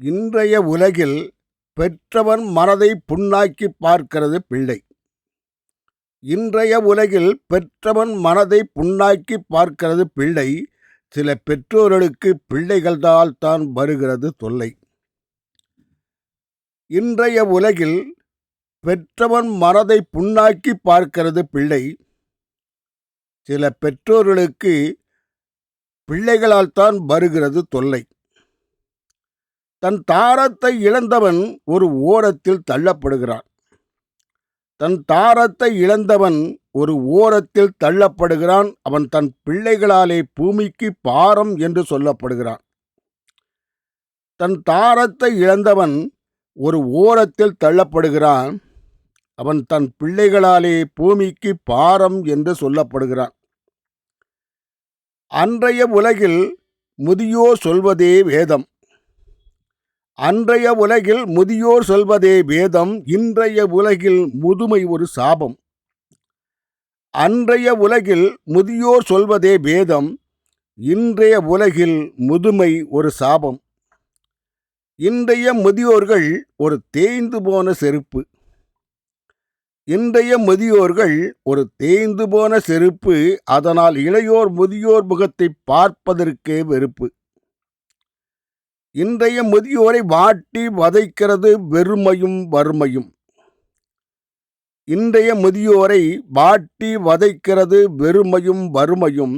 இன்றைய உலகில் பெற்றவன் மனதை புண்ணாக்கி பார்க்கிறது பிள்ளை. இன்றைய உலகில் பெற்றவன் மனதை புண்ணாக்கி பார்க்கிறது பிள்ளை சில பெற்றோர்களுக்கு பிள்ளைகள்தால் தான் வருகிறது தொல்லை. இன்றைய உலகில் பெற்றவன் மனதை புண்ணாக்கி பார்க்கிறது பிள்ளை சில பெற்றோர்களுக்கு பிள்ளைகளால் தான் வருகிறது தொல்லை. தன் தாரத்தை இழந்தவன் ஒரு ஓரத்தில் தள்ளப்படுகிறான். தன் தாரத்தை இழந்தவன் ஒரு ஓரத்தில் தள்ளப்படுகிறான். அவன் தன் பிள்ளைகளாலே பூமிக்கு பாரம் என்று சொல்லப்படுகிறான். தன் தாரத்தை இழந்தவன் ஒரு ஓரத்தில் தள்ளப்படுகிறான். அவன் தன் பிள்ளைகளாலே பூமிக்கு பாரம் என்று சொல்லப்படுகிறான். அன்றைய உலகில் முதியோர் சொல்வதே வேதம். அன்றைய உலகில் முதியோர் சொல்வதே வேதம் இன்றைய உலகில் முதுமை ஒரு சாபம். அன்றைய உலகில் முதியோர் சொல்வதே வேதம் இன்றைய உலகில் முதுமை ஒரு சாபம். இன்றைய முதியோர்கள் ஒரு தேய்ந்து போன செருப்பு. இன்றைய முதியோர்கள் ஒரு தேய்ந்து போன செருப்பு அதனால் இளையோர் முதியோர் முகத்தை பார்ப்பதற்கே வெறுப்பு. இன்றைய முதியோரை வாட்டி வதைக்கிறது வெறுமையும் வறுமையும். இன்றைய முதியோரை வாட்டி வதைக்கிறது வெறுமையும் வறுமையும்.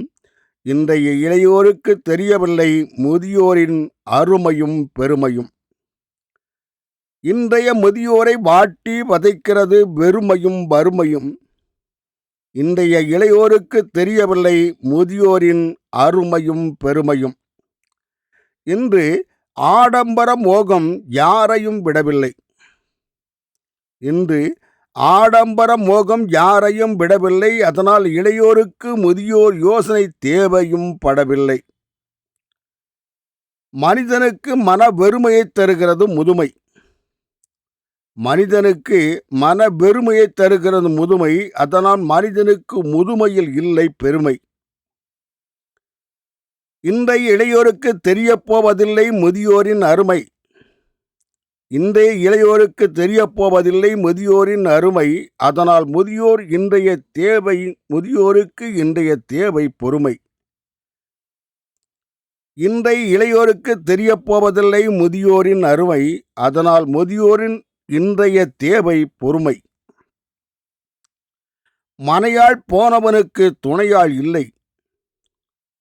இன்றைய இளையோருக்கு தெரியவில்லை முதியோரின் அருமையும் பெருமையும். இன்றைய முதியோரை வாட்டி வதைக்கிறது வெறுமையும் வறுமையும். இன்றைய இளையோருக்கு தெரியவில்லை முதியோரின் அருமையும் பெருமையும். இன்று ஆடம்பர மோகம் யாரையும் விடவில்லை. இன்று ஆடம்பர மோகம் யாரையும் விடவில்லை. அதனால் இளையோருக்கு முதியோர் யோசனை தேவையும் படவில்லை. மனிதனுக்கு மன வெறுமையை தருகிறது முதுமை. மனிதனுக்கு மன வெறுமையை தருகிறது முதுமை. அதனால் மனிதனுக்கு முதுமையில் இல்லை பெருமை. இன்றைய இளையோருக்கு தெரியப்போவதில்லை முதியோரின் அருமை. இன்றைய இளையோருக்கு தெரியப்போவதில்லை முதியோரின் அருமை. அதனால் முதியோர் இன்றைய தேவை முதியோருக்கு இன்றைய தேவை பொறுமை. இன்றைய இளையோருக்கு தெரியப் போவதில்லை முதியோரின் அருமை. அதனால் முதியோரின் இன்றைய தேவை பொறுமை. மனையாள் போனவனுக்கு துணையாள் இல்லை.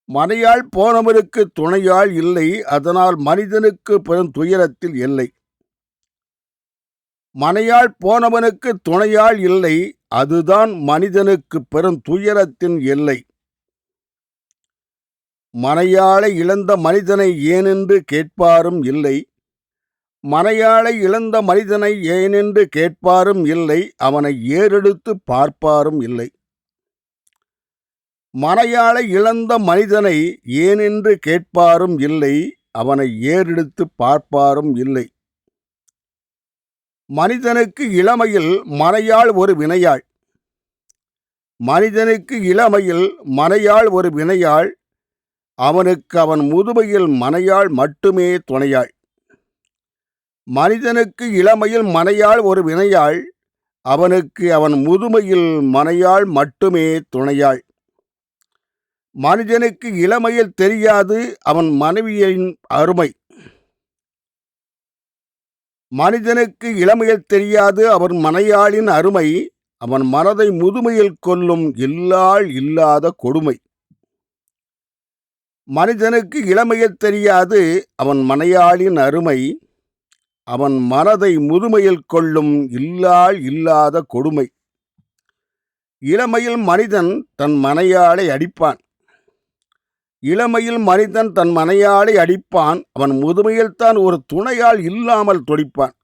மனையாள் போனவனுக்கு துணையாள் இல்லை அதனால் மனிதனுக்கு பெரும் துயரத்தில் இல்லை. மனையாள் போனவனுக்கு துணையாள் இல்லை அதுதான் மனிதனுக்கு பெரும் துயரத்தின் எல்லை. மனையாளை இழந்த மனிதனை ஏனென்று கேட்பாரும் இல்லை. மனையாளை இழந்த மனிதனை ஏனென்று கேட்பாரும் இல்லை அவனை ஏறெடுத்து பார்ப்பாரும் இல்லை. மனையாளை இழந்த மனிதனை ஏனென்று கேட்பாரும் இல்லை அவனை ஏறெடுத்து பார்ப்பாரும் இல்லை. மனிதனுக்கு இளமையில் மனையாள் ஒரு வினையாள். மனிதனுக்கு இளமையில் மனையாள் ஒரு வினையாள். அவனுக்கு அவன் முதுமையில் மனையாள் மட்டுமே துணையாள். மனிதனுக்கு இளமையில் மனையாள் ஒரு வினையாள். அவனுக்கு அவன் முதுமையில் மனையாள் மட்டுமே துணையாள். மனிதனுக்கு இளமையில் தெரியாது அவன் மனைவியின் அருமை. மனிதனுக்கு இளமையில் தெரியாது அவன் மனையாளின் அருமை. அவன் மனதை முதுமையில் கொல்லும் இல்லாள் இல்லாத கொடுமை. மனிதனுக்கு இளமையில் தெரியாது அவன் மனையாளின் அருமை. அவன் மனதை முதுமையில் கொள்ளும் இல்லாள் இல்லாத கொடுமை. இளமையில் மனிதன் தன் மனையாளை அடிப்பான். இளமையில் மனிதன் தன் மனையாளை அடிப்பான். அவன் முதுமையில்தான் ஒரு துணையால் இல்லாமல் துடிப்பான்.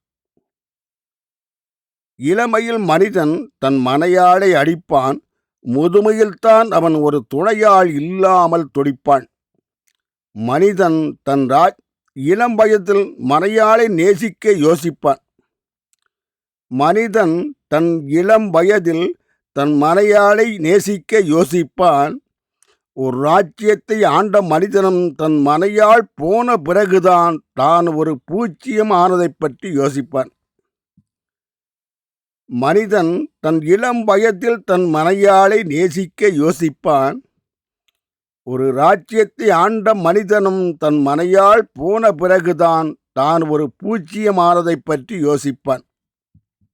இளமையில் மனிதன் தன் மனையாளை அடிப்பான். முதுமையில்தான் அவன் ஒரு துணையால் இல்லாமல் துடிப்பான். மனிதன் தன் ராஜ் இளம் வயதில் மனையாளை நேசிக்க யோசிப்பான். மனிதன் தன் இளம் வயதில் தன் மனையாளை நேசிக்க யோசிப்பான். ஒரு ராஜ்யத்தை ஆண்ட மனிதனும் தன் மனையால் போன பிறகுதான் தான் ஒரு பூச்சியம் ஆனதைப் பற்றி யோசிப்பான். மனிதன் தன் இளம் வயதில் தன் மனையாளை நேசிக்க யோசிப்பான். ஒரு ராஜ்யத்தை ஆண்ட மனிதனும் தன் மனையால் போன பிறகுதான் தான் ஒரு பூச்சியமானதைப் பற்றி யோசிப்பான்.